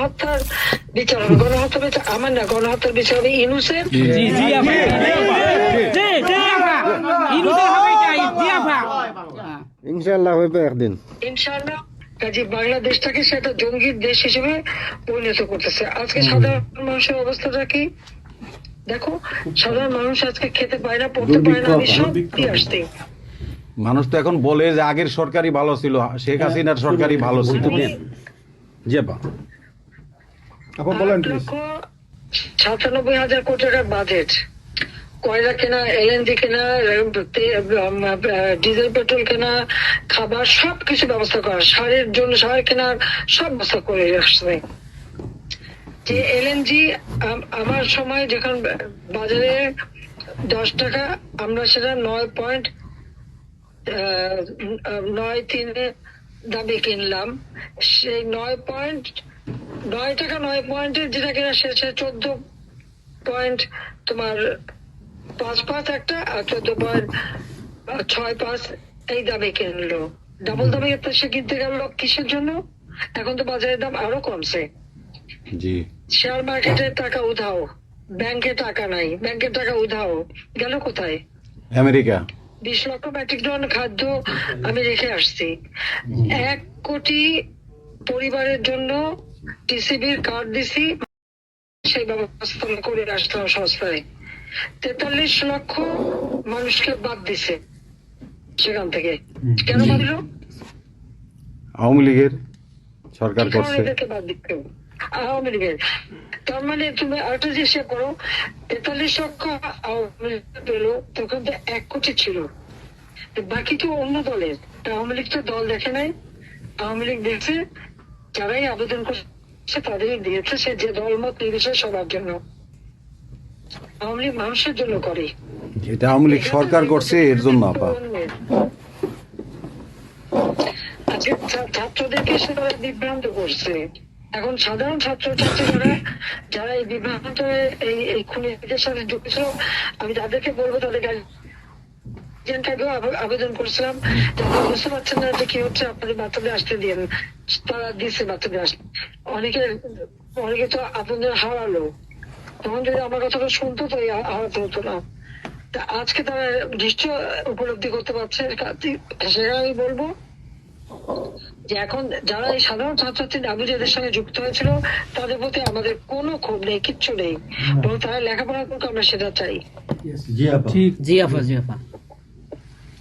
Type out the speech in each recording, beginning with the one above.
গণহত্যার বিচার হবে গণহত্যার বিচার আমার না গণহত্যার বিচার হবে ইনুসের ইনশাল্লাহ হইবে একদিন ইনশাআল্লাহ কাজে বাংলাদেশটাকে সে একটা জঙ্গির দেশ হিসেবে পরিণত করতেছে আজকে সাধারণ মানুষের অবস্থাটা কি দেখো সাধারণ মানুষ আজকে খেতে পায় না পড়তে পায় না আমি সব দিয়ে আসতে মানুষ তো এখন বলে যে আগের সরকারই ভালো ছিল শেখ হাসিনার সরকারই ভালো ছিল জি আপা আপা বলেন প্লিজ সাতানব্বই হাজার কোটি টাকার বাজেট কয়লা কেনা এলএনজি কেনা ডিজেল পেট্রোল কেনা খাবার সব কিছু ব্যবস্থা করা সারের জন্য সার কেনার সব ব্যবস্থা করে আসছে। যে এলএনজি আমার সময় যখন বাজারে দশ টাকা আমরা সেটা নয় পয়েন্ট নয় তিনে দামে কিনলাম। সেই নয় পয়েন্ট নয় টাকা নয় পয়েন্টের যেটা কিনা শেষে চোদ্দ পয়েন্ট তোমার পাঁচ পাঁচ একটা আর চোদ্দ পয়েন্ট ছয় পাঁচ এই দামে কিনলো। ডাবল দামে সে কিনতে গেল কিসের জন্য? এখন তো বাজারের দাম আরও কমছে। জি। শেয়ার মার্কেটে টাকা উধাও। ব্যাংকে টাকা নাই। ব্যাংকের টাকা উধাও। গেল কোথায়? আমেরিকা। বিশ লক্ষ মেট্রিক টন খাদ্য আমি রেখে আসছি। এক কোটি পরিবারের জন্য টিসিবির কার্ড দিছি সেই ব্যবস্থা করে আসলাম সংস্থায়। তেতাল্লিশ লক্ষ মানুষকে বাদ দিছে সেখান থেকে। কেন বাদ দিল? আওয়ামী লীগের সরকার করছে? আওয়ামী লীগের। তার মানে তুমি আরেকটা জিনিস করো তেতাল্লিশ লক্ষ আওয়ামী লীগ পেল তখন তো এক কোটি ছিল। বাকি তো অন্য দলের। তা আওয়ামী লীগ তো দল দেখে নাই আওয়ামী লীগ দেখছে যারাই আবেদন করছে তাদের দিয়েছে সে যে দল মত নির্বিশেষে সবার জন্য আওয়ামী লীগ মানুষের জন্য করে। এটা আওয়ামী লীগ সরকার করছে এর জন্য আপা। আজকে ছাত্রদেরকে সে তারা বিভ্রান্ত করছে। এখন সাধারণ ছাত্র ছাত্রীরা যারা এই বিভ্রান্ত এই এই খুনিদের সাথে যুক্ত ছিল আমি তাদেরকে বলব তাদের আবেদন করেছিলাম। বুঝতে পারছেন না যে কি হচ্ছে আপনাদের বাচ্চাদের আসতে দিন। তারা দিচ্ছে বাচ্চাদের আসতে অনেকে অনেকে তো আপনাদের হারালো। তখন যদি আমার কথাটা শুনতো তো হারাতে হতো না। তা আজকে তারা নিশ্চয় উপলব্ধি করতে পারছে। সেটা আমি বলব যে এখন যারা এই সাধারণ ছাত্রছাত্রী যাদের সঙ্গে যুক্ত হয়েছিল তাদের প্রতি আমাদের কোনো ক্ষোভ নেই কিচ্ছু নেই। বরং তারা লেখাপড়া করুক আমরা সেটা চাই। জি আপা। জি আপা জি আপা।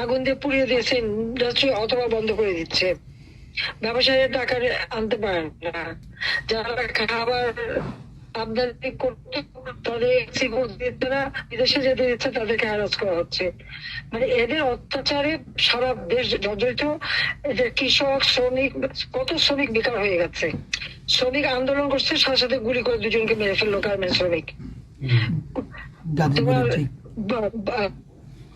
আগুন দিয়ে পুড়িয়ে দিয়েছে ইন্ডাস্ট্রি অথবা বন্ধ করে দিচ্ছে। ব্যবসায়ীরা টাকা আনতে পারেন না। যারা খাবার আমদানি করতে তাদের দিচ্ছে না বিদেশে যেতে দিচ্ছে তাদেরকে হ্যারাস করা হচ্ছে। মানে এদের অত্যাচারে সারা দেশ জর্জরিত। এদের কৃষক শ্রমিক কত শ্রমিক বেকার হয়ে গেছে। শ্রমিক আন্দোলন করছে সাথে সাথে গুলি করে দুজনকে মেরে ফেলল গার্মেন্ট শ্রমিক। তোমার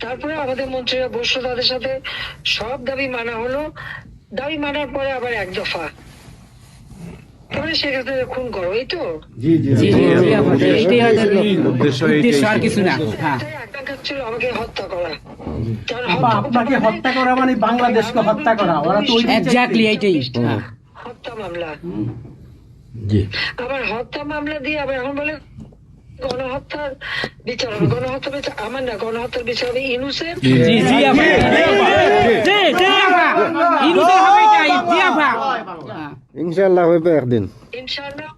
তারপরে আমাদের মন্ত্রীরা বসল তাদের সাথে। সব দাবি মানা হলো। দাবি মানার পরে আবার এক দফা। তারপরে সেক্ষেত্রে খুন করো এই তো? হ্যাঁ। ছিল আমাকে হত্যা করা। কারণ আপা হত্যা আপনাকে হত্যা করা মানে বাংলাদেশকে হত্যা করা। ওরা তো এক্স্যাক্টলি এইটাই। হ্যাঁ। হত্যা মামলা। জি। আবার হত্যা মামলা দিয়ে আবার এখন বলে গণহত্যার বিচার হবে গণহত্যার বিচার আমার না গণহত্যার বিচার হবে ইনুসের ইনুসের হবে হ্যাঁ। একদিন ইনশাআল্লাহ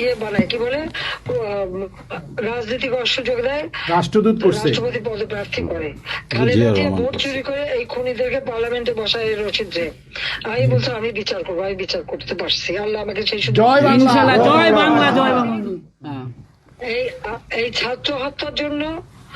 ইয়ে বানায় কি বলে? রাজনীতিক সুযোগ দেয় রাষ্ট্রদূত করছে। রাষ্ট্রপতি পদে প্রার্থী করে। খালেদা জিয়া জিয়া ভোট চুরি করে এই খুনিদেরকে পার্লামেন্টে বসায় রচিত্রে আমি বলছি আমি বিচার করব আমি বিচার করতে পারছি। আল্লাহ আমাকে সেই সুযোগ জয় বাংলা। জয় বাংলা জয় বাংলা। হ্যাঁ এই ছাত্র হত্যার জন্য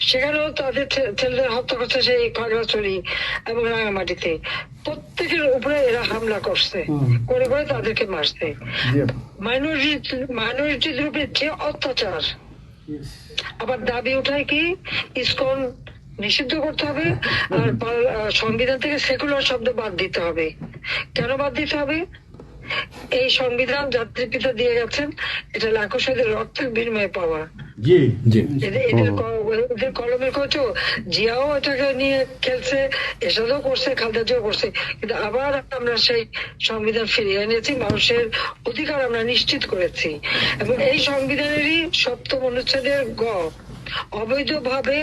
সেখানেও তাদের ছেলেদের হত্যা করছে সেই খাগড়াছড়ি এবং রাঙামাটিতে। প্রত্যেকের উপরে এরা হামলা করছে। করে করে তাদেরকে মারছে। মাইনরিটি মাইনরিটিদের উপরে যে অত্যাচার। আবার দাবি উঠায় কি? ইসকন নিষিদ্ধ করতে হবে আর সংবিধান থেকে সেকুলার শব্দ বাদ দিতে হবে। কেন বাদ দিতে হবে? এই সংবিধান জাতির পিতা দিয়ে গেছেন এটা লাখো শহীদের রক্তের বিনিময়ে পাওয়া। জি। জি। কলমের কচু জিয়াও এটাকে নিয়ে খেলছে এসবও করছে খালদাজিও করছে। কিন্তু আবার আমরা সেই সংবিধান ফিরিয়ে এনেছি মানুষের অধিকার আমরা নিশ্চিত করেছি। এবং এই সংবিধানেরই সপ্তম অনুচ্ছেদের গ অবৈধভাবে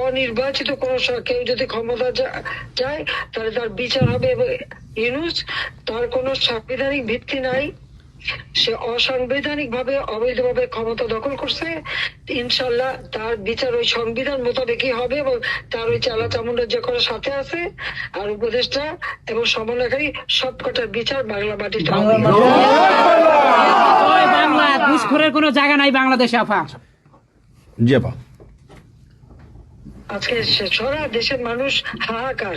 অনির্বাচিত কোন কেউ যদি ক্ষমতা যায় তাহলে তার বিচার হবে। এবং ইউনুস তার কোনো সাংবিধানিক ভিত্তি নাই। সে অসাংবিধানিক ভাবে অবৈধভাবে ক্ষমতা দখল করছে। ইনশাল্লাহ তার বিচার ওই সংবিধান মোতাবেকই হবে এবং তার ওই চালা চামুন্ডা যে করে সাথে আছে আর উপদেষ্টা এবং সমন্বয়কারী সবকটার বিচার বাংলা মাটিতে বাংলা ঘুষখোরের কোনো জায়গা নাই বাংলাদেশে আপা জি আপা আজকে সারা দেশের মানুষ হাহাকার।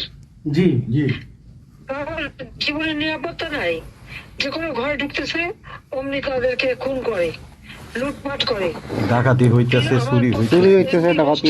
জি জি। জীবনের নিরাপত্তা নাই। যে কোনো ঘরে ঢুকতেছে অমনি তাদেরকে খুন করে লুটপাট করে। ডাকাতি হইতেছে চুরি হইতেছে। চুরি হইতেছে ডাকাতি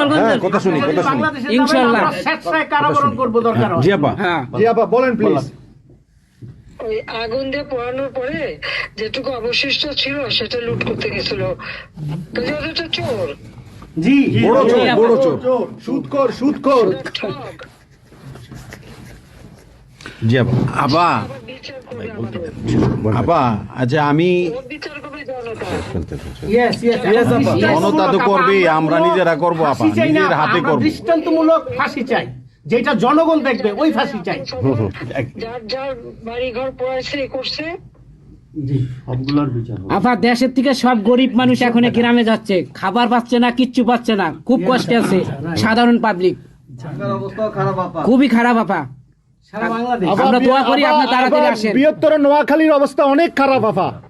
গোপালগঞ্জ হ্যাঁ কথা শুনি কথা শুনি। ইনশাআল্লাহ স্বেচ্ছায় কারাবরণ করব দরকার হয়। জি আপা হ্যাঁ। জি আপা বলেন প্লিজ। ওই আগুন দিয়ে পোড়ানোর পরে যেটুকু অবশিষ্ট ছিল সেটা লুট করতে গেছিল। ওটা চোর। জি বড় চোর বড় চোর। সুদখোর সুদখোর জি আপা আপা আবার বিচার করবে আমাদের। আপা আচ্ছা আমি জনতা জনতা তো আমরা নিজেরা করব আপা, নিজের হাতে করব। দৃষ্টান্তমূলক ফাঁসি চাই। যেটা জনগণ দেখবে ওই ফাঁসি চাই। যার যার বাড়ি ঘর পড়াইছে করছে দেশের থেকে সব গরিব মানুষ এখন গ্রামে যাচ্ছে। খাবার পাচ্ছে না কিচ্ছু পাচ্ছে না। খুব কষ্টে আছে। সাধারণ পাবলিক খুবই খারাপ আপা। আমরা দোয়া করি আপনি তাড়াতাড়ি আসেন। বৃহত্তর নোয়াখালীর অবস্থা অনেক খারাপ আপা।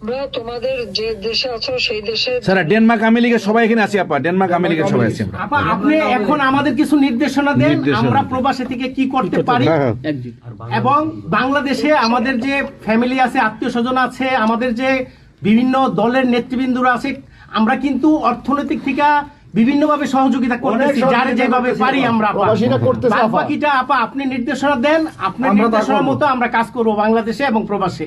আমরা তোমাদের যে দেশে আছো সেই দেশে স্যার ডেনমার্ক আমেরিকা সবাই এখানে আছি আপা। ডেনমার্ক আমেরিকা সবাই আছি আপা আপনি এখন আমাদের কিছু নির্দেশনা দেন আমরা দেন। থেকে কি করতে পারি। একজন এবং বাংলাদেশে আমাদের যে ফ্যামিলি আছে আত্মীয় স্বজন আছে আমাদের যে বিভিন্ন দলের নেতৃবৃন্দরা আছে আমরা কিন্তু অর্থনৈতিক থেকে বিভিন্নভাবে সহযোগিতা করতেছি যার যেভাবে পারি আমরা আপা। বাকিটা আপনি নির্দেশনা দেন আপনার করব। মতো আমরা কাজ করব বাংলাদেশে এবং প্রবাসে।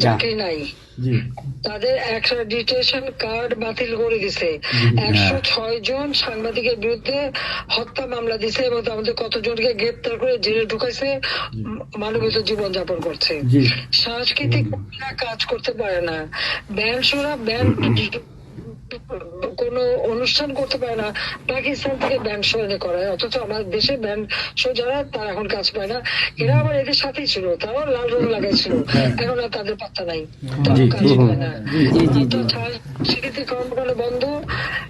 চাকরি নাই। জি। তাদের অ্যাক্রেডিটেশন কার্ড বাতিল করে দিছে। একশো ছয় জন সাংবাদিকের বিরুদ্ধে হত্যা মামলা দিছে এবং আমাদের কতজনকে গ্রেপ্তার করে জেলে ঢুকাইছে মানবিত জীবন যাপন করছে। সাংস্কৃতিক কাজ করতে পারে না। ব্যান্ড শোরা ব্যান্ড কোনো অনুষ্ঠান করতে পারে না পাকিস্তান থেকে ব্যান্ড এনে করায় অথচ আমার দেশে ব্যান্ড শো যারা তারা এখন কাজ পায় না। এরা আবার এদের সাথেই ছিল তারাও লাল রং লাগাইছিল এখন আর তাদের পাত্তা নাই। কাজ পায় না। সেক্ষেত্রে কর্মকাণ্ড বন্ধ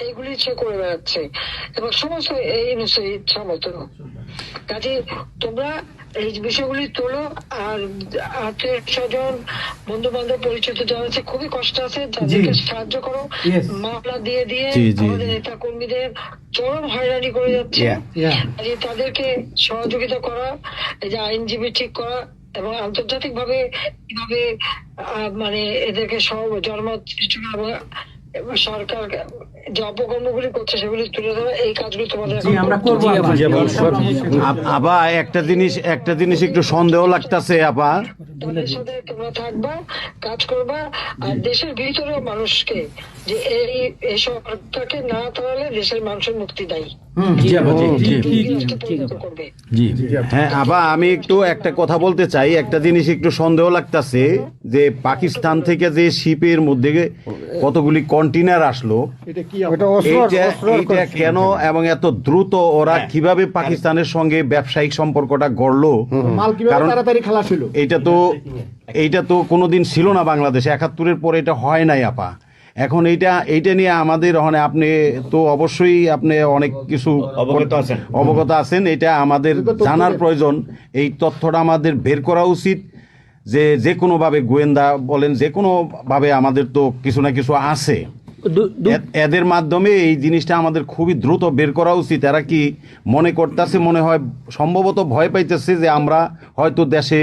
এগুলি ইচ্ছে করে বেড়াচ্ছে। এবং সমস্ত এই মতো কাজে তোমরা এই বিষয়গুলি তোলো আর আত্মীয় স্বজন বন্ধু বান্ধব পরিচিত যারা আছে খুবই কষ্ট আছে তাদেরকে সাহায্য করো। মামলা দিয়ে দিয়ে আমাদের নেতা কর্মীদের চরম হয়রানি করে যাচ্ছে। কাজে তাদেরকে সহযোগিতা করা এই যে আইনজীবী ঠিক করা এবং আন্তর্জাতিক ভাবে কীভাবে আহ, মানে এদেরকে সব জনমত সৃষ্টি করা এবং এবং সরকার যে অপকর্মগুলি করছে সেগুলি তুলে ধরা এই কাজগুলি তোমাদের আমরা করব আপা। একটা জিনিস একটা জিনিস একটু সন্দেহ লাগতাছে আপা। তাদের সাথে তোমরা থাকবা কাজ করবা আর দেশের ভিতরে মানুষকে যে এই এই সরকারকে না তাড়ালে দেশের মানুষের মুক্তি দেয়। হ্যাঁ আবা আমি একটু একটা কথা বলতে চাই একটা জিনিস একটু সন্দেহ লাগতাছে যে পাকিস্তান থেকে যে শিপের মধ্যে কতগুলি কন্টেনার আসলো এটা কি এইটা কেন এবং এত দ্রুত ওরা কীভাবে পাকিস্তানের সঙ্গে ব্যবসায়িক সম্পর্কটা গড়লো? মাল কারণ তাড়াতাড়ি খালাস হলো এইটা তো এইটা তো কোনোদিন ছিল না বাংলাদেশে। একাত্তরের পরে এটা হয় নাই আপা। এখন এইটা এইটা নিয়ে আমাদের ওখানে আপনি তো অবশ্যই আপনি অনেক কিছু অবগত আছেন। অবগত আছেন। এটা আমাদের জানার প্রয়োজন। এই তথ্যটা আমাদের বের করা উচিত। যে যে কোনোভাবে গোয়েন্দা বলেন যে কোনোভাবে আমাদের তো কিছু না কিছু আছে। এদের মাধ্যমে এই জিনিসটা আমাদের খুবই দ্রুত বের করা উচিত। এরা কি মনে করতেছে, মনে হয় সম্ভবত ভয় পাইতেছে যে আমরা হয়তো দেশে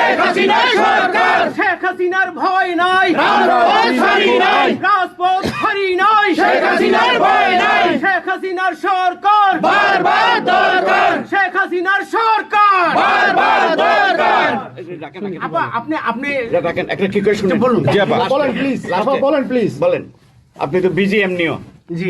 হাসিনার সরকার। শেখ হাসিনার ভয় নাই। রাজপথ ছাড়ি নাই। শেখ হাসিনার ভয় নাই। শেখ হাসিনার সরকার। বারবার দরকার। শেখ হাসিনার সরকার। বারবার দরকার। আপা আপনি আপনি রাখেন একটা কি করে শুনে বলুন। জি আপা। বলেন প্লিজ আপা বলেন প্লিজ বলেন। আপনি তো বিজি এমনিও জি।